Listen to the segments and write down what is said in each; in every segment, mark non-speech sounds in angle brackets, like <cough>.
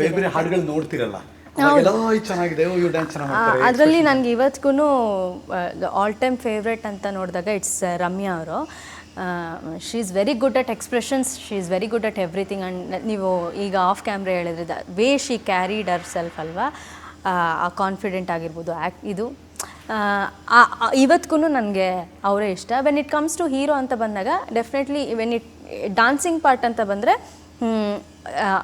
ಬೇರೆ ಬೇರೆ ಹಾಡುಗಳು ನೋಡ್ತಿರಲ್ಲ. ಅವಾಗೆಲ್ಲ "ಓ, ಚೆನ್ನಾಗಿದೆ ಓ ಇವ್ರು ಡ್ಯಾನ್ಸ್ ಚೆನ್ನಾಗಿ ಮಾಡ್ತಾರೆ. ಅದರಲ್ಲಿ ನನಗೆ ಇವತ್ತಿಗೂ ಆಲ್ ಟೈಮ್ ಫೇವ್ರೆಟ್ ಅಂತ ನೋಡಿದಾಗ ಇಟ್ಸ್ ರಮ್ಯಾ ಅವರು. She is very good at expressions she is very good at everything and ನೀವು ಈಗ ಆಫ್ ಕ್ಯಾಮ್ರಾ ಹೇಳಿದ್ರೆ way she carried herself ಅಲ್ವಾ? ಆ ಕಾನ್ಫಿಡೆಂಟ್ ಆಗಿರ್ಬೋದು ಆ್ಯಕ್ ಇದು. ಇವತ್ತಿಗೂ ನನಗೆ ಅವರೇ ಇಷ್ಟ. When it comes to hero ಅಂತ ಬಂದಾಗ definitely when it dancing part ಅಂತ ಬಂದರೆ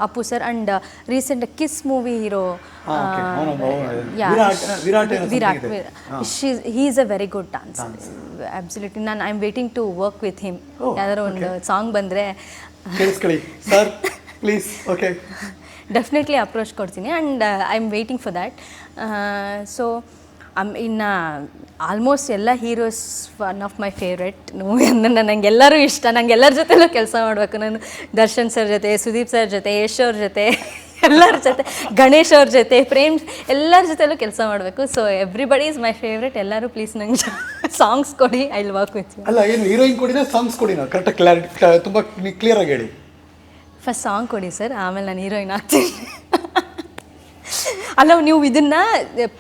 Appu sir and recent Kiss movie hero Virat-. He. Is a very good dance absolutely ನಾನು I am waiting to work with him ಯಾವ್ದಾದ್ರು ಒಂದು song ಬಂದರೆ. Sir please okay definitely approach ಕೊಡ್ತೀನಿ. And I am waiting for that so ಇನ್ನು almost ಎಲ್ಲ heroes one of my favourite movie ಅಂದರೆ ನನಗೆಲ್ಲರೂ ಇಷ್ಟ. ನಂಗೆ ಎಲ್ಲರ ಜೊತೆಲೂ ಕೆಲಸ ಮಾಡಬೇಕು. ನಾನು ದರ್ಶನ್ ಸರ್ ಜೊತೆ ಸುದೀಪ್ ಸರ್ ಜೊತೆ ಯಶ್ ಅವ್ರ ಜೊತೆ <laughs> ಎಲ್ಲರ ಜೊತೆ ಗಣೇಶ್ ಅವ್ರ ಜೊತೆ ಪ್ರೇಮ್ ಎಲ್ಲರ ಜೊತೆಲೂ ಕೆಲಸ ಮಾಡಬೇಕು. So everybody is my favourite ಎಲ್ಲರೂ ಪ್ಲೀಸ್ ನಂಗೆ <laughs> ಸಾಂಗ್ಸ್ ಕೊಡಿ. ಐ ವಾಕ್ ವಿತ್ ಅಲ್ಲ ಏನು ಹೀರೋಯಿನ್ ಕೊಡಿನ ಸಾಂಗ್ಸ್ ಕೊಡಿನ ಕರೆಕ್ಟ್ ಕ್ಲಾರಿಟಿ ತುಂಬ ಕ್ಲಿಯರ್ ಆಗಿ ಹೇಳಿ. ಫಸ್ಟ್ ಸಾಂಗ್ ಕೊಡಿ ಸರ್ ಆಮೇಲೆ ನಾನು ಹೀರೋಯಿನ್ ಆಗ್ತೀನಿ. <laughs> ಅಲ್ಲ ನೀವು ಇದನ್ನ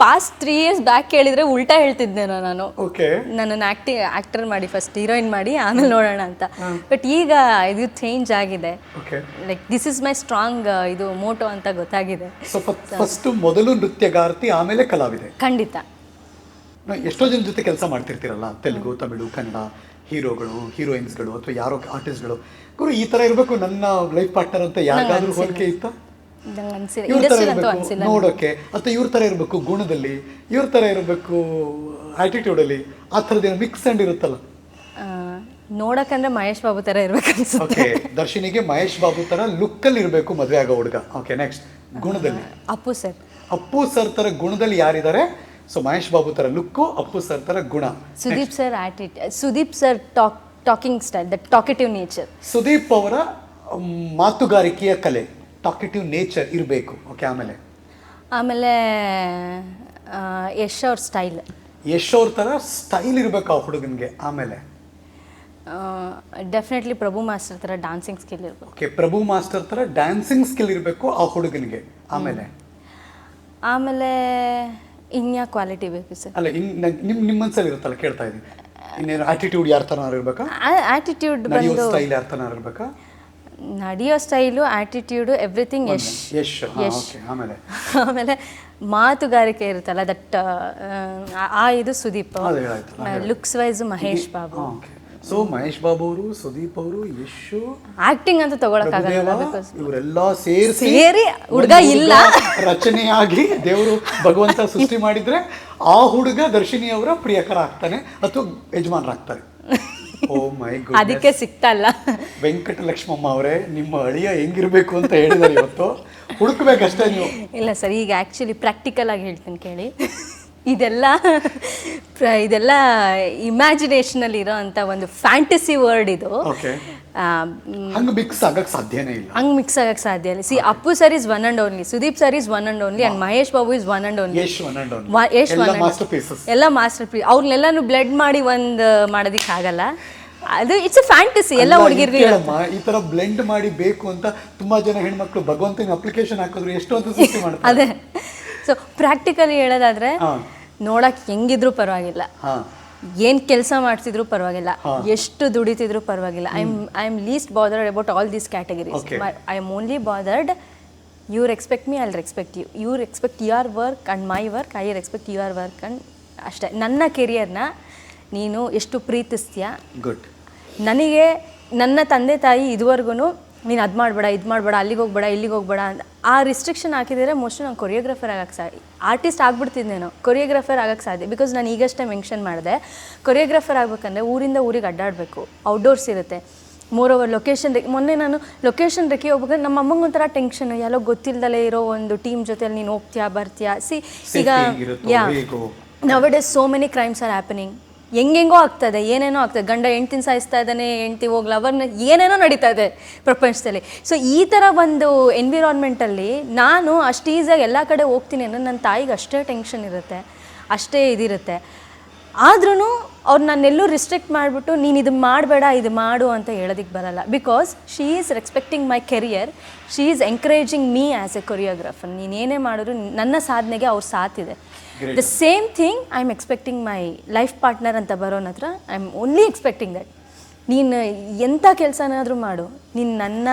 ಪಾಸ್ಟ್ ತ್ರೀ ಇಯರ್ಸ್ ಬ್ಯಾಕ್ ಕೇಳಿದ್ರೆ ಉಲ್ಟಾ ಹೇಳ್ತಿದ್ದೇನೋ ನಾನು. ಓಕೆ ನನ್ನನ್ನು ಆಕ್ಟಿ ಆಕ್ಟರ್ ಮಾಡಿ ಫಸ್ಟ್ ಹೀರೋಯಿನ್ ಮಾಡಿ ಆಮೇಲೆ ನೋಡೋಣ ಅಂತ. ಬಟ್ ಈಗ ಇದು ಚೇಂಜ್ ಆಗಿದೆ. Like this is my strong ಇದು ಮೋಟೋ ಅಂತ ಗೊತ್ತಾಗಿದೆ. ಫಸ್ಟ್ ಮೊದಲು ನೃತ್ಯಗಾರ್ತಿ ಆಮೇಲೆ ಕಲಾವಿದೆ. ಖಂಡಿತ. ಎಷ್ಟೋ ಜನ ಜೊತೆ ಕೆಲಸ ಮಾಡ್ತಿರ್ತೀರಲ್ಲ? ತೆಲುಗು ತಮಿಳು ಕನ್ನಡ ಹೀರೋಗಳು ಹೀರೋಯಿನ್ಸ್ಗಳು ಅಥವಾ ಯಾರೋ ಆರ್ಟಿಸ್ಟ್ಗಳು ಗುರು ಈ ತರ ಇರಬೇಕು ನನ್ನ ಲೈಫ್ ಪಾರ್ಟ್ನರ್ ಅಂತ ಯಾರಿಗಾದ್ರೂ ಹೋಲಿಕೆ ಇತ್ತ? ನಂಗೆ ಅನ್ಸಿಲ್ಲ ಅಂತೂ ನೋಡೋಕೆ ಅಥವಾ ಇವ್ರ ತರ ಇರಬೇಕು ಗುಣದಲ್ಲಿ ಇವ್ರ ತರ ಇರಬೇಕು ಆಟಿಟ್ಯೂಡಲ್ಲಿ ಆ ಥರದ್ದೇನು ಮಿಕ್ಸ್ ಅಂಡ್ ಇರುತ್ತಲ್ಲ. ನೋಡಕ್ಕಂದ್ರೆ ಮಹೇಶ್ ಬಾಬು ತರ ಇರ್ಬೇಕು ಅನ್ಸುತ್ತೆ. ಓಕೆ ದರ್ಶಿನಿಗೆ ಮಹೇಶ್ ಬಾಬು ತರ ಲುಕ್ಕಲ್ಲಿ ಇರಬೇಕು ಮದುವೆ ಆಗೋ ಹುಡುಗ. ಓಕೆ ನೆಕ್ಸ್ಟ್ ಗುಣದಲ್ಲಿ. ಅಪ್ಪು ಸರ್. ಅಪ್ಪು ಸರ್ ತರ ಗುಣದಲ್ಲಿ ಯಾರಿದ್ದಾರೆ? ಸೊ ಮಹೇಶ್ ಬಾಬು ತರ ಲುಕ್ಕು ಅಪ್ಪು ಸರ್ ತರ ಗುಣ. Sudeep sir attitude Sudeep sir talk talking style the talkative nature Sudeep ಅವರ ಮಾತುಗಾರಿಕೆಯ ಕಲೆ. ಟಾಕೆಟಿವ್ ನೇಚರ್ ಇರಬೇಕು. ಓಕೆ ಆಮೇಲೆ? ಆಮೇಲೆ ಯಶ್ ಅವ್ರ ಸ್ಟೈಲ್ ಯಶ್ ಅವ್ರ ಥರ ಸ್ಟೈಲ್ ಇರಬೇಕು ಆ ಹುಡುಗನಿಗೆ ಆಮೇಲೆ? ಡೆಫಿನೆಟ್ಲಿ ಪ್ರಭು ಮಾಸ್ಟರ್ ಥರ ಡಾನ್ಸಿಂಗ್ ಸ್ಕಿಲ್ ಇರಬೇಕು. ಓಕೆ ಪ್ರಭು ಮಾಸ್ಟರ್ ಥರ ಡ್ಯಾನ್ಸಿಂಗ್ ಸ್ಕಿಲ್ ಇರಬೇಕು ಆ ಹುಡುಗನಿಗೆ ಆಮೇಲೆ? ಆಮೇಲೆ ಇನ್ಯಾ ಕ್ವಾಲಿಟಿ ಬೇಕು ಸರ್ ಅಲ್ಲ ಇನ್ ನಿಮ್ಮ ನಿಮ್ಮ ಮನ್ಸಲ್ಲಿ ಇರುತ್ತಲ್ಲ ಕೇಳ್ತಾ ಇದ್ದೀನಿ. ಇನ್ನೇನು ಆಟಿಟ್ಯೂಡ್ ಯಾರ ಥರ ಇರಬೇಕಾ ಆಟಿಟ್ಯೂಡ್ ಸ್ಟೈಲ್ ಯಾರ ಥರ ಇರಬೇಕಾ? ನಡೆಯೋ style attitude everything Yash Yash Yash. ಆಮೇಲೆ? ಆಮೇಲೆ ಮಾತುಗಾರಿಕೆ ಇರುತ್ತಲ್ಲ ದಟ್ ಆ ಇದು Sudeep looks wise Mahesh Babu. So Mahesh Babu ಅವರು ಸುದೀಪ್ ಅವರು ಯಶ್. ಆಕ್ಟಿಂಗ್ ಅಂತ ತಗೊಳಕ್ಕಾಗಲ್ಲ ಇವರೆಲ್ಲ ಸೇರಿಸಿ ಸೇರಿ ಹುಡುಗ ಇಲ್ಲ. ರಚನೆಯಾಗಿ ದೇವರು ಭಗವಂತ ಸೃಷ್ಟಿ ಮಾಡಿದ್ರೆ ಆ ಹುಡುಗ ದರ್ಶಿನಿ ಅವರ ಪ್ರಿಯಕರ ಆಗ್ತಾನೆ ಅಥವಾ ಯಜಮಾನರಾಗ್ತಾರೆ. <laughs> ಓ ಮೈ ಇಲ್ಲ ಅದಕ್ಕೆ ಲಕ್ಷ್ಮಮ್ಮ ಅವರೇ ನಿಮ್ಮ ಅಳಿಯ ಹೆಂಗಿರ್ಬೇಕು ಅಂತ ಹೇಳಿದಾರೆ ಇವತ್ತು. ಹುಡುಕ್ಬೇಕಷ್ಟೇ ನೀವು. ಇಲ್ಲ ಸರ್ ಈಗ ಆಕ್ಚುಲಿ ಪ್ರಾಕ್ಟಿಕಲ್ ಆಗಿ ಹೇಳ್ತೀನಿ ಕೇಳಿ. ಇದೆಲ್ಲ ಪ್ರ- ಇದೆಲ್ಲ ಇಮ್ಯಾಜಿನೇಷನಲ್ಲಿ ಅಲ್ಲಿ ಇರೋಂತ ಒಂದು ಫ್ಯಾಂಟಸಿ ವರ್ಡ್ ಇದು. ಓಕೆ ಹಂಗ ಮಿಕ್ಸ್ ಆಗಕ್ ಸಾಧ್ಯನೇ ಇಲ್ಲ. ಹಂಗ್ ಮಿಕ್ಸ್ ಆಗಕ್ಕೆ ಸಾಧ್ಯ ಇಲ್ಲ. See Appu sir is one and only Sudeep sir is one and only and Mahesh Babu is one and only Yash one and Yash ಎಲ್ಲ ಮಾಸ್ಟರ್ ಪೀಸಸ್ ಎಲ್ಲ ಮಾಸ್ಟರ್ ಪೀಸ್ ಅವ್ರನ್ನೆಲ್ಲಾನು ಬ್ಲಡ್ ಮಾಡಿ ಒಂದು ಮಾಡೋದಿಕ್ಕೆ ಆಗಲ್ಲ. ಅದು ಇಟ್ಸ್ ಅ ಫ್ಯಾಂಟಸಿ ಎಲ್ಲ ಹುಡುಗಿರ್ಗೆ ಈ ತರ ಬ್ಲೆಂಡ್ ಮಾಡಿ ಬೇಕು ಅಂತ ತುಂಬಾ ಜನ ಹೆಣ್ಮಕ್ಳು ಭಗವಂತನ ಅಪ್ಲಿಕೇಶನ್ ಹಾಕಿದ್ರು ಎಷ್ಟು ಅಂತ ಸೃಷ್ಟಿ ಮಾಡ್ತಾರೆ. ಅದೇ. ಸೊ ಪ್ರಾಕ್ಟಿಕಲಿ ಹೇಳೋದಾದ್ರೆ. ನೋಡಕ್ ಹೆಂಗಿದ್ರು ಪರವಾಗಿಲ್ಲ. ಏನ್ ಕೆಲಸ ಮಾಡ್ತಿದ್ರು ಪರವಾಗಿಲ್ಲ. ಎಷ್ಟು ದುಡಿತಿದ್ರು ಪರವಾಗಿಲ್ಲ. I am I am least bothered about all these categories. I am only bothered you expect me I respect you you expect your work and my work I you your work and ಅಷ್ಟೇ. ನನ್ನ ಕೆರಿಯರ್ನ ನೀನು ಎಷ್ಟು ಪ್ರೀತಿಸ್ತೀಯ? Good ನನಗೆ ನನ್ನ ತಂದೆ ತಾಯಿ ಇದುವರೆಗೂ ನೀನು ಅದು ಮಾಡಬೇಡ ಇದು ಮಾಡಬೇಡ ಅಲ್ಲಿಗೆ ಹೋಗ್ಬೇಡ ಇಲ್ಲಿಗೆ ಹೋಗ್ಬೇಡ ಅಂತ ಆ ರಿಸ್ಟ್ರಿಕ್ಷನ್ ಹಾಕಿದರೆ ಮೋಸ್ಟ್ಲಿ ನಾನು ಕೊರಿಯೋಗ್ರಾಫರ್ ಆಗಕ್ಕೆ ಸಾಧ್ಯ ಆರ್ಟಿಸ್ಟ್ ನಾನು. ಕೊರಿಯೋಗ್ರಾಫರ್ ಆಗಕ್ಕೆ ಸಾಧ್ಯ ಬಿಕಾಸ್ ನಾನು ಈಗಷ್ಟೇ ಮೆನ್ಷನ್ ಮಾಡಿದೆ. ಕೊರಿಯೋಗ್ರಾಫರ್ ಆಗಬೇಕಂದ್ರೆ ಊರಿಂದ ಊರಿಗೆ ಅಡ್ಡಾಡಬೇಕು. ಔಟ್ಡೋರ್ಸ್ ಇರುತ್ತೆ. ಮೋರ್ ಓವರ್ ಲೊಕೇಶನ್ ಮೊನ್ನೆ ನಾನು ಲೊಕೇಶನ್ ರೆಕ್ಕೆ ಹೋಗ್ಬೇಕಾದ್ರೆ ನಮ್ಮ ಅಮ್ಮಂಗೆ ಒಂಥರ ಟೆನ್ಷನ್ ಎಲ್ಲೋ ಗೊತ್ತಿಲ್ದಲೇ ಇರೋ ಒಂದು ಟೀಮ್ ಜೊತೆಯಲ್ಲಿ ನೀನು ಹೋಗ್ತೀಯಾ ಬರ್ತೀಯಾ? ಸಿ ಈಗ yeah. Nowadays so many crimes are happening ಹೆಂಗೆಂಗೋ ಆಗ್ತದೆ, ಏನೇನೋ ಆಗ್ತದೆ. ಗಂಡ ಹೆಂಡ್ತಿನ ಸಾಯಿಸ್ತಾ ಇದ್ದಾನೆ, ಹೆಂಡ್ತಿ ಹೋಗಿ ಲವರ್ನ ಏನೇನೋ ನಡೀತಾ ಇದೆ ಪ್ರಪಂಚದಲ್ಲಿ. ಸೊ ಈ ಥರ ಒಂದು ಎನ್ವಿರಾನ್ಮೆಂಟಲ್ಲಿ ನಾನು ಅಷ್ಟು ಈಸಿಯಾಗಿ ಎಲ್ಲ ಕಡೆ ಹೋಗ್ತೀನಿ ಅಂದರೆ ನನ್ನ ತಾಯಿಗೆ ಅಷ್ಟೇ ಟೆನ್ಷನ್ ಇರುತ್ತೆ, ಅಷ್ಟೇ ಇದಿರುತ್ತೆ. ಆದ್ರೂ ಅವ್ರು ನನ್ನೆಲ್ಲೂ ರಿಸ್ಟ್ರಿಕ್ಟ್ ಮಾಡಿಬಿಟ್ಟು ನೀನು ಇದು ಮಾಡಬೇಡ ಇದು ಮಾಡು ಅಂತ ಹೇಳೋದಕ್ಕೆ ಬರಲ್ಲ. Because she is respecting my career she is encouraging me as a choreographer ನೀನೇನೇ ಏನೇ ಮಾಡಿದ್ರು ನನ್ನ ಸಾಧನೆಗೆ ಅವ್ರ ಸಾಥಿದೆ the same thing I am expecting my life partner ಅಂತ ಬರೋನ ಹತ್ರ I am only expecting that ನೀನು ಎಂಥ ಕೆಲಸನಾದರೂ ಮಾಡು. ನೀನು ನನ್ನ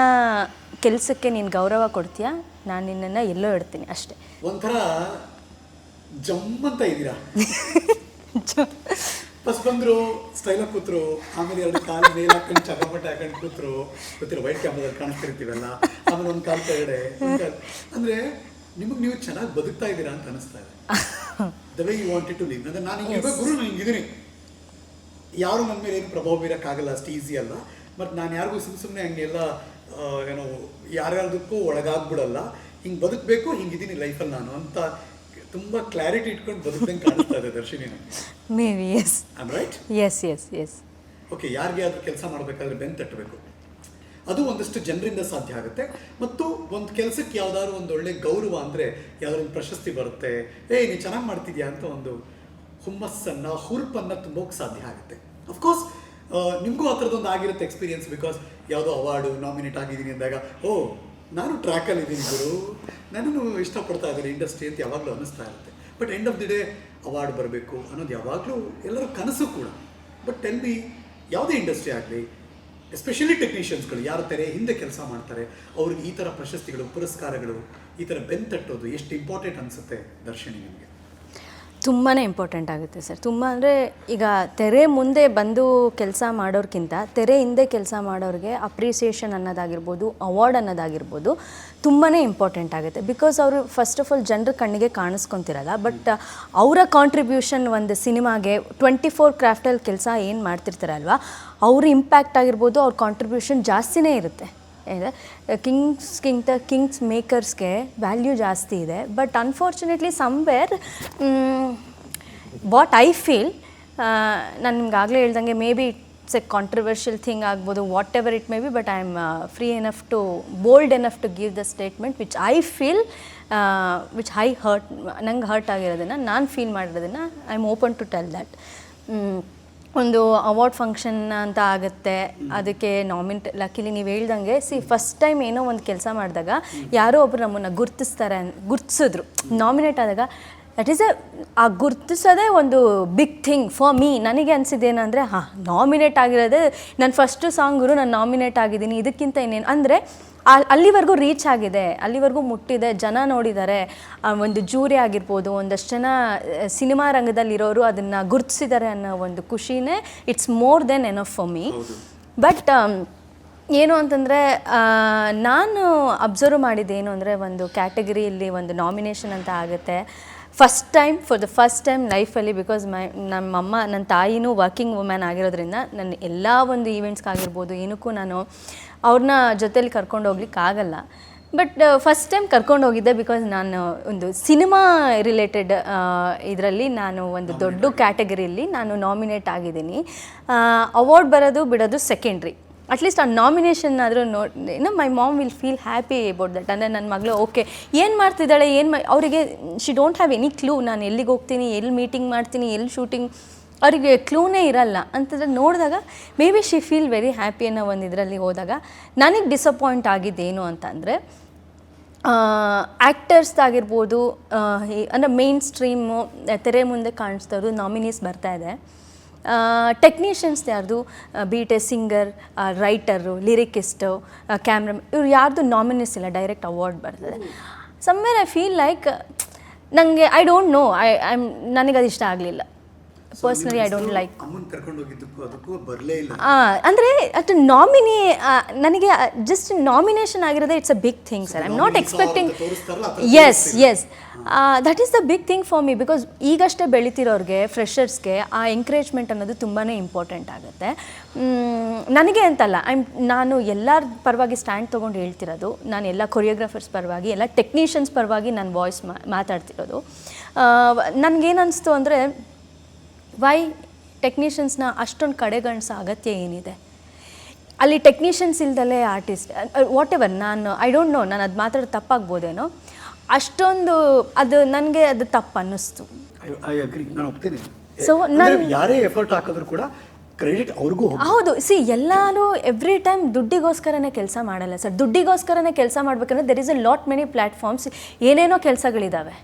ಕೆಲಸಕ್ಕೆ ನೀನು ಗೌರವ ಕೊಡ್ತೀಯಾ? ನಾನು ನಿನ್ನನ್ನು ಎಲ್ಲೋ ಇಡ್ತೀನಿ ಅಷ್ಟೇ. ಒಂಥರ ಜಮ್ ಅಂತ ಇದ್ದೀರಾ? <laughs> ಫಸ್ಟ್ ಬಂದ್ರು ಸ್ಟೈಲ್ ಕೂತ್ರು ಆಮೇಲೆ ಎರಡು ಕಾಲು ಮೇಲೆ ಹಾಕೊಂಡು ಚಕಪಟ್ಟೆ ಹಾಕೊಂಡು ಕೂತ್ರು. ಗೊತ್ತಿರೋ ವೈಟ್ ಕ್ಯಾಮ್ರಾದಲ್ಲಿ ಕಾಣಿಸ್ತಿರ್ತೀವಲ್ಲ? ಆಮೇಲೆ ಒಂದು ಕಾಲು ಕೆಳಗಡೆ. ಅಂದ್ರೆ ನಿಮಗೆ ನೀವು ಚೆನ್ನಾಗಿ ಬದುಕ್ತಾ ಇದ್ದೀರಾ ಅಂತ ಅನಿಸ್ತಾ ಇದೆ. The way you wanted to live ಅಂದ್ರೆ ನಾನು ಹಿಂಗೆ ಇರ್ಬೇಕು, ಗುರು ನಾನು ಹಿಂಗಿದ್ದೀನಿ. ಯಾರು ನನ್ನ ಮೇಲೆ ಏನು ಪ್ರಭಾವ ಬೀರಕ್ಕಾಗಲ್ಲ ಅಷ್ಟು ಈಸಿ ಅಲ್ಲ. ಬಟ್ ನಾನು ಯಾರಿಗೂ ಸುಮ್ಮ ಸುಮ್ಮನೆ ಹಂಗೆಲ್ಲ ಏನೋ ಯಾರ್ಯಾರ್ದಕ್ಕೂ ಒಳಗಾಗ್ಬಿಡಲ್ಲ. ಹಿಂಗೆ ಬದುಕಬೇಕು ಹಿಂಗಿದ್ದೀನಿ ಲೈಫಲ್ಲಿ ನಾನು ಅಂತ ತುಂಬ ಕ್ಲಾರಿಟಿ ಇಟ್ಕೊಂಡು ಬದುಕ್ದಂಗೆ ಕಾಣಿಸ್ತಾ ಇದೆ Darshini maybe yes right yes yes yes okay ಯಾರಿಗೆ ಆದ್ರೂ ಕೆಲಸ ಮಾಡಬೇಕಾದ್ರೆ ಬೆನ್ ತಟ್ಟಬೇಕು. ಅದು ಒಂದಷ್ಟು ಜನರಿಂದ ಸಾಧ್ಯ ಆಗುತ್ತೆ. ಮತ್ತು ಒಂದು ಕೆಲಸಕ್ಕೆ ಯಾವ್ದಾದ್ರು ಒಂದು ಒಳ್ಳೆ ಗೌರವ ಅಂದರೆ ಯಾವ್ದಾದ್ರು ಒಂದು ಪ್ರಶಸ್ತಿ ಬರುತ್ತೆ. ಏ ನೀನು ಚೆನ್ನಾಗಿ ಮಾಡ್ತಿದ್ಯಾ ಅಂತ ಒಂದು ಹುಮ್ಮಸ್ಸನ್ನು ಹುರುಪನ್ನು ತುಂಬೋಕೆ ಸಾಧ್ಯ ಆಗುತ್ತೆ. ಅಫ್ಕೋರ್ಸ್ ನಿಮಗೂ ಆ ಥರದ್ದೊಂದು ಆಗಿರುತ್ತೆ ಎಕ್ಸ್ಪೀರಿಯನ್ಸ್ ಬಿಕಾಸ್ ಯಾವುದೋ ಅವಾರ್ಡು ನಾಮಿನೇಟ್ ಆಗಿದ್ದೀನಿ ಅಂದಾಗ ಓ ನಾನು ಟ್ರ್ಯಾಕಲ್ಲಿ ಇದ್ದೀನಿ ಗುರು. ನನ್ನನ್ನು ಇಷ್ಟಪಡ್ತಾ ಇದ್ದೀನಿ ಇಂಡಸ್ಟ್ರಿ ಅಂತ ಯಾವಾಗಲೂ ಅನ್ನಿಸ್ತಾ ಇರುತ್ತೆ. But end of the day award ಬರಬೇಕು ಅನ್ನೋದು ಯಾವಾಗಲೂ ಎಲ್ಲರ ಕನಸು ಕೂಡ. ಬಟ್ ಟೆಲ್ ಬಿ ಯಾವುದೇ ಇಂಡಸ್ಟ್ರಿ ಆಗಲಿ ಎಸ್ಪೆಷಲಿ ಟೆಕ್ನಿಷಿಯನ್ಸ್ಗಳು ಯಾರು ತೆರೆ ಹಿಂದೆ ಕೆಲಸ ಮಾಡ್ತಾರೆ, ಅವ್ರಿಗೆ ಈ ಥರ ಪ್ರಶಸ್ತಿಗಳು, ಪುರಸ್ಕಾರಗಳು, ಈ ಥರ ಬೆನ್ ತಟ್ಟೋದು ಎಷ್ಟು ಇಂಪಾರ್ಟೆಂಟ್ ಅನಿಸುತ್ತೆ ದರ್ಶನಿ ನಿಮಗೆ? ತುಂಬಾ ಇಂಪಾರ್ಟೆಂಟ್ ಆಗುತ್ತೆ ಸರ್. ತುಂಬ ಅಂದರೆ ಈಗ ತೆರೆ ಮುಂದೆ ಬಂದು ಕೆಲಸ ಮಾಡೋರ್ಕಿಂತ ತೆರೆ ಹಿಂದೆ ಕೆಲಸ ಮಾಡೋರಿಗೆ ಅಪ್ರಿಸಿಯೇಷನ್ ಅನ್ನೋದಾಗಿರ್ಬೋದು ಅವಾರ್ಡ್ ಅನ್ನೋದಾಗಿರ್ಬೋದು ತುಂಬಾ ಇಂಪಾರ್ಟೆಂಟ್ ಆಗುತ್ತೆ. ಬಿಕಾಸ್ ಅವರು ಫಸ್ಟ್ ಆಫ್ ಆಲ್ ಜನರ ಕಣ್ಣಿಗೆ ಕಾಣಿಸ್ಕೊತಿರಲ್ಲ ಬಟ್ ಅವರ ಕಾಂಟ್ರಿಬ್ಯೂಷನ್ ಒಂದು ಸಿನಿಮಾಗೆ ಟ್ವೆಂಟಿ ಫೋರ್ ಕ್ರಾಫ್ಟಲ್ಲಿ ಕೆಲಸ ಏನು ಮಾಡ್ತಿರ್ತಾರಲ್ವ, ಅವ್ರ ಇಂಪ್ಯಾಕ್ಟ್ ಆಗಿರ್ಬೋದು, ಅವ್ರ ಕಾಂಟ್ರಿಬ್ಯೂಷನ್ ಜಾಸ್ತಿನೇ ಇರುತ್ತೆ. ಇದೆ. ಕಿಂಗ್ಸ್ ಮೇಕರ್ಸ್ಗೆ ವ್ಯಾಲ್ಯೂ ಜಾಸ್ತಿ ಇದೆ. But unfortunately somewhere what I feel ನಾನು ಹೇಳ್ದಂಗೆ maybe it's a controversial thing ಆಗ್ಬೋದು whatever it may be but I am free enough to bold enough to give the statement which I feel which I hurt ನಂಗೆ hurt ಆಗಿರೋದನ್ನು, ನಾನು feel ಮಾಡಿರೋದನ್ನು I am open to tell that ಒಂದು award function ಅಂತ ಆಗುತ್ತೆ. ಅದಕ್ಕೆ nominate ಲಕ್ಕಿಲಿ ನೀವು ಹೇಳ್ದಂಗೆ C first time ಏನೋ ಒಂದು ಕೆಲಸ ಮಾಡಿದಾಗ, ಯಾರೋ ಒಬ್ರು ನಮ್ಮನ್ನು ಗುರ್ತಿಸ್ತಾರೆ ಗುರ್ತಿಸಿದ್ರು. ನಾಮಿನೇಟ್ ಆದಾಗ ದಟ್ ಈಸ್ ಎ ಆ ಗುರ್ತಿಸೋದೇ ಒಂದು ಬಿಗ್ ಥಿಂಗ್ ಫಾರ್ ಮೀ ನನಗೆ ಅನಿಸಿದ್ದೇನೆಂದರೆ ಹಾಂ ನಾಮಿನೇಟ್ ಆಗಿರೋದೇ ನನ್ನ ಫಸ್ಟು ಸಾಂಗ್ರು ನಾನು ನಾಮಿನೇಟ್ ಆಗಿದ್ದೀನಿ ಇದಕ್ಕಿಂತ ಇನ್ನೇನು ಅಂದರೆ ಅಲ್ಲಿವರೆಗೂ ರೀಚ್ ಆಗಿದೆ ಅಲ್ಲಿವರೆಗೂ ಮುಟ್ಟಿದೆ ಜನ ನೋಡಿದ್ದಾರೆ ಒಂದು ಜೂರಿ ಆಗಿರ್ಬೋದು ಒಂದಷ್ಟು ಜನ ಸಿನಿಮಾ ರಂಗದಲ್ಲಿರೋರು ಅದನ್ನು ಗುರುತಿಸಿದ್ದಾರೆ ಅನ್ನೋ ಒಂದು ಖುಷಿನೇ it's more than enough for me but ಏನು ಅಂತಂದರೆ ನಾನು ಅಬ್ಸರ್ವ್ ಮಾಡಿದ್ದೇನು ಅಂದರೆ ಒಂದು ಕ್ಯಾಟಗರಿಯಲ್ಲಿ ಒಂದು ನಾಮಿನೇಷನ್ ಅಂತ ಆಗುತ್ತೆ. First time for the first time ಲೈಫಲ್ಲಿ ಬಿಕಾಸ್ ಮೈ ನಮ್ಮಮ್ಮ ನನ್ನ ತಾಯಿನೂ ವರ್ಕಿಂಗ್ ವುಮೆನ್ ಆಗಿರೋದ್ರಿಂದ ನನ್ನ ಎಲ್ಲ ಒಂದು ಈವೆಂಟ್ಸ್ಗಾಗಿರ್ಬೋದು ಏನಕ್ಕೂ ನಾನು ಅವ್ರನ್ನ ಜೊತೇಲಿ ಕರ್ಕೊಂಡು ಹೋಗ್ಲಿಕ್ಕಾಗಲ್ಲ ಬಟ್ ಫಸ್ಟ್ ಟೈಮ್ ಕರ್ಕೊಂಡು ಹೋಗಿದ್ದೆ ಬಿಕಾಸ್ ನಾನು ಒಂದು ಸಿನಿಮಾ ರಿಲೇಟೆಡ್ ಇದರಲ್ಲಿ ನಾನು ಒಂದು ದೊಡ್ಡ ಕ್ಯಾಟಗರಿಯಲ್ಲಿ ನಾನು ನಾಮಿನೇಟ್ ಆಗಿದ್ದೀನಿ. ಅವಾರ್ಡ್ ಬರೋದು ಬಿಡೋದು ಸೆಕೆಂಡ್ರಿ ಅಟ್ಲೀಸ್ಟ್ ಆ ನಾಮಿನೇಷನ್ ಆದರೂ ನೋಡಿ ಏನೋ my mom will feel happy about that ಅಂದರೆ ನನ್ನ ಮಗಳು ಓಕೆ ಏನು ಮಾಡ್ತಿದ್ದಾಳೆ, ಏನು ಅವರಿಗೆ she don't have any clue ನಾನು ಎಲ್ಲಿಗೆ ಹೋಗ್ತೀನಿ, ಎಲ್ಲಿ ಮೀಟಿಂಗ್ ಮಾಡ್ತೀನಿ, ಎಲ್ಲಿ ಶೂಟಿಂಗ್ ಅವರಿಗೆ ಕ್ಲೂನೇ ಇರಲ್ಲ. ಅಂತಂದರೆ ನೋಡಿದಾಗ maybe she feel very happy ಅನ್ನೋ ಒಂದು ಇದರಲ್ಲಿ ಹೋದಾಗ ನನಗೆ ಡಿಸಪಾಯಿಂಟ್ ಆಗಿದ್ದೇನು ಅಂತಂದರೆ ಆ್ಯಕ್ಟರ್ಸ್ದಾಗಿರ್ಬೋದು ಅಂದರೆ ಮೇನ್ ಸ್ಟ್ರೀಮು ತೆರೆ ಮುಂದೆ ಕಾಣಿಸ್ತವ್ರು ನಾಮಿನೀಸ್ ಬರ್ತಾ ಇದೆ. ಟೆಕ್ನಿಷಿಯನ್ಸ್ ಯಾರ್ದು? Be a singer writer lyricist camera ಇವ್ರು ಯಾರ್ದು ನಾಮಿನೇಸ್ ಇಲ್ಲ ಡೈರೆಕ್ಟ್ ಅವಾರ್ಡ್ ಬರ್ತದೆ. ಸಮ್ವೇರ್ ಐ ಫೀಲ್ ಲೈಕ್ ನನಗೆ I don't know I I ನನಗೆ ಅದು ಇಷ್ಟ ಆಗಲಿಲ್ಲ. ಪರ್ಸ್ನಲಿ ಐ ಡೋಂಟ್ ಲೈಕ್ ಅಂದರೆ ಅಟ್ ನಾಮಿನಿ ನನಗೆ just nomination ಆಗಿರೋದೇ it's a big thing sir I am not expecting yes yes that is the big thing for me because ಈಗಷ್ಟೇ ಬೆಳಿತಿರೋರಿಗೆ ಫ್ರೆಷರ್ಸ್ಗೆ ಆ encouragement ಅನ್ನೋದು ತುಂಬಾ ಇಂಪಾರ್ಟೆಂಟ್ ಆಗುತ್ತೆ. ನನಗೆ ಅಂತಲ್ಲ ಐಮ್ ನಾನು ಎಲ್ಲರ ಪರವಾಗಿ ಸ್ಟ್ಯಾಂಡ್ ತೊಗೊಂಡು ಹೇಳ್ತಿರೋದು ನಾನು ಎಲ್ಲ ಕೊರಿಯೋಗ್ರಾಫರ್ಸ್ ಪರವಾಗಿ ಎಲ್ಲ ಟೆಕ್ನಿಷಿಯನ್ಸ್ ಪರವಾಗಿ ನಾನು ವಾಯ್ಸ್ ಮಾತಾಡ್ತಿರೋದು. ನನಗೇನು ಅನಿಸ್ತು ಅಂದರೆ ವೈ ಟೆಕ್ನಿಷಿಯನ್ಸ್ನ ಅಷ್ಟೊಂದು ಕಡೆಗಣಿಸೋ ಅಗತ್ಯ ಏನಿದೆ? ಅಲ್ಲಿ ಟೆಕ್ನಿಷಿಯನ್ಸ್ ಇಲ್ದಲೇ ಆರ್ಟಿಸ್ಟ್ ವಾಟ್ ಎವರ್ ನಾನು ಐ ಡೋಂಟ್ ನೋ ನಾನು ಅದು ಮಾತಾಡೋದು ತಪ್ಪಾಗ್ಬೋದೇನೋ? ಅಷ್ಟೊಂದು ಅದು ನನಗೆ ಅದು ತಪ್ಪು ಅನ್ನಿಸ್ತು. ಸೊ ಅಗ್ರಿ ನಾನು ಒಪ್ತೀನಿ. ಯಾರೇ ಎಫರ್ಟ್ ಹಾಕಿದ್ರು ಕೂಡ ಕ್ರೆಡಿಟ್ ಅವ್ರಿಗೂ ಹೌದು. ಸಿ ಎಲ್ಲರೂ ಎವ್ರಿ ಟೈಮ್ ದುಡ್ಡಿಗೋಸ್ಕರನೇ ಕೆಲಸ ಮಾಡಲ್ಲ ಸರ್. ದುಡ್ಡಿಗೋಸ್ಕರನೇ ಕೆಲಸ ಮಾಡ್ಬೇಕಂದ್ರೆ there is a lot many platforms ಏನೇನೋ ಕೆಲಸಗಳಿದ್ದಾವೆ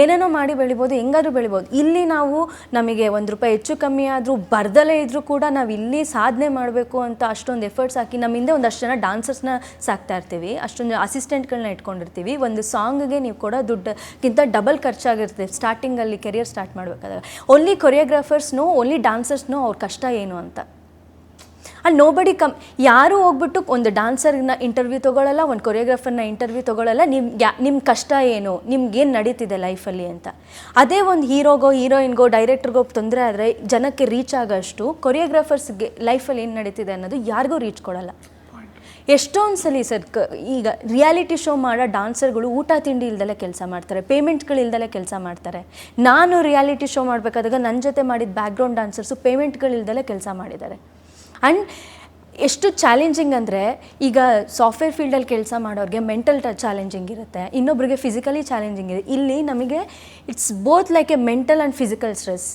ಏನೇನೋ ಮಾಡಿ ಬೆಳಿಬೋದು, ಹೆಂಗಾದ್ರೂ ಬೆಳಿಬೋದು. ಇಲ್ಲಿ ನಾವು ನಮಗೆ ಒಂದು ರೂಪಾಯಿ ಹೆಚ್ಚು ಕಮ್ಮಿ ಆದರೂ, ಬರ್ದಲೇ ಇದ್ದರೂ ಕೂಡ ನಾವು ಇಲ್ಲಿ ಸಾಧನೆ ಮಾಡಬೇಕು ಅಂತ ಅಷ್ಟೊಂದು ಎಫರ್ಟ್ಸ್ ಹಾಕಿ ನಮ್ಮ ಹಿಂದೆ ಒಂದಷ್ಟು ಜನ ಡಾನ್ಸರ್ಸ್ನ ಸಾಕ್ತಾ ಇರ್ತೀವಿ. ಅಷ್ಟೊಂದು ಅಸಿಸ್ಟೆಂಟ್ಗಳನ್ನ ಇಟ್ಕೊಂಡಿರ್ತೀವಿ. ಒಂದು ಸಾಂಗ್ಗೆ ನೀವು ಕೂಡ ದುಡ್ಡಕ್ಕಿಂತ ಡಬಲ್ ಖರ್ಚಾಗಿರ್ತದೆ ಸ್ಟಾರ್ಟಿಂಗಲ್ಲಿ ಕೆರಿಯರ್ ಸ್ಟಾರ್ಟ್ ಮಾಡಬೇಕಾದಾಗ. ಓನ್ಲಿ ಕೊರಿಯೋಗ್ರಾಫರ್ಸ್ನೂ ಓನ್ಲಿ ಡಾನ್ಸರ್ಸ್ನೂ ಅವ್ರ ಕಷ್ಟ ಏನು ಅಂತ. ಅಲ್ಲಿ ನೋಬಡಿ ಕಮ್ ಯಾರು ಹೋಗ್ಬಿಟ್ಟು ಒಂದು ಡಾನ್ಸರ್ನ ಇಂಟರ್ವ್ಯೂ ತೊಗೊಳ್ಳಲ್ಲ ಒಂದು ಕೊರಿಯೋಗ್ರಾಫರ್ನ ಇಂಟರ್ವ್ಯೂ ತೊಗೊಳ್ಳಲ್ಲ ನಿಮ್ಮ ಯಾ ನಿಮ್ಮ ಕಷ್ಟ ಏನು, ನಿಮ್ಗೇನು ನಡೀತಿದೆ ಲೈಫಲ್ಲಿ ಅಂತ. ಅದೇ ಒಂದು ಹೀರೋಗೋ ಹೀರೋಯಿನ್ಗೋ ಡೈರೆಕ್ಟ್ರಿಗೋ ತೊಂದರೆ ಆದರೆ ಜನಕ್ಕೆ ರೀಚ್ ಆಗೋಷ್ಟು ಕೊರಿಯೋಗ್ರಾಫರ್ಸ್ಗೆ ಲೈಫಲ್ಲಿ ಏನು ನಡೀತಿದೆ ಅನ್ನೋದು ಯಾರಿಗೂ ರೀಚ್ ಕೊಡಲ್ಲ. ಎಷ್ಟೊಂದು ಸಲ ಸರ್, ಕ, ಈಗ ರಿಯಾಲಿಟಿ ಶೋ ಮಾಡೋ ಡಾನ್ಸರ್ಗಳು ಊಟ ತಿಂಡಿ ಇಲ್ದಲೆ ಕೆಲಸ ಮಾಡ್ತಾರೆ ಪೇಮೆಂಟ್ಗಳು ಇಲ್ದಲೆ ಕೆಲಸ ಮಾಡ್ತಾರೆ. ನಾನು ರಿಯಾಲಿಟಿ ಶೋ ಮಾಡಬೇಕಾದಾಗ ನನ್ನ ಜೊತೆ ಮಾಡಿದ ಬ್ಯಾಕ್ಗ್ರೌಂಡ್ ಡಾನ್ಸರ್ಸು ಪೇಮೆಂಟ್ಗಳು ಇಲ್ದಲೆ ಕೆಲಸ ಮಾಡಿದ್ದಾರೆ. ಆ್ಯಂಡ್ ಎಷ್ಟು ಚಾಲೆಂಜಿಂಗ್ ಅಂದರೆ ಈಗ ಸಾಫ್ಟ್ವೇರ್ ಫೀಲ್ಡಲ್ಲಿ ಕೆಲಸ ಮಾಡೋರಿಗೆ ಮೆಂಟಲ್ ಚಾಲೆಂಜಿಂಗ್ ಇರುತ್ತೆ. ಇನ್ನೊಬ್ರಿಗೆ ಫಿಸಿಕಲಿ ಚಾಲೆಂಜಿಂಗ್ ಇದೆ. ಇಲ್ಲಿ ನಮಗೆ it's both like a mental and physical stress